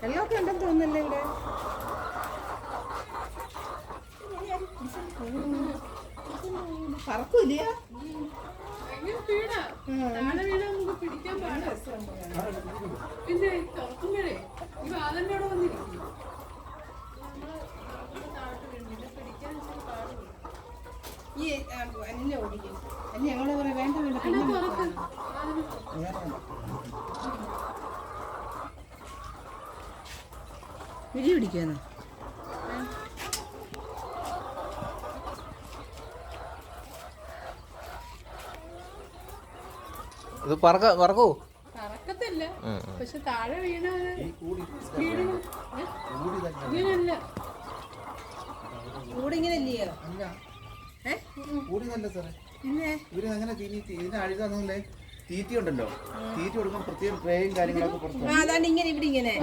വെള്ളമൊക്കെ ഉണ്ടെന്ന് തോന്നുന്നല്ലേ ഇവിടെ പറക്കൂല പിടിക്കാൻ ഈ ഈ അന്നെ ഓടിക്കും. അന്നെ ഞങ്ങളെ പറയാം വേണ്ട വേണ്ട പിന്നെ നോക്കാം. വിരി പിടിക്കുന്നു ഇത് പറക്ക പറക്കൂ. പറക്കത്തില്ല. പക്ഷെ താഴെ വീണ സ്പീഡിന് ഇങ്ങനല്ല കൂടെ ഇങ്ങനെ ഇല്ലയോ? ഏ? കൂടി നല്ല സാറേ. പിന്നെ? ഇവർ അങ്ങനെ അഴുതാന്നല്ലേ തീറ്റി ഉണ്ടല്ലോ. തീറ്റി കൊടുക്കുമ്പോൾ പ്രത്യേകം ട്രേയും കാര്യങ്ങളൊക്കെ പുറത്ത് ഇങ്ങനെ ഇവിടെ ഇങ്ങനെ.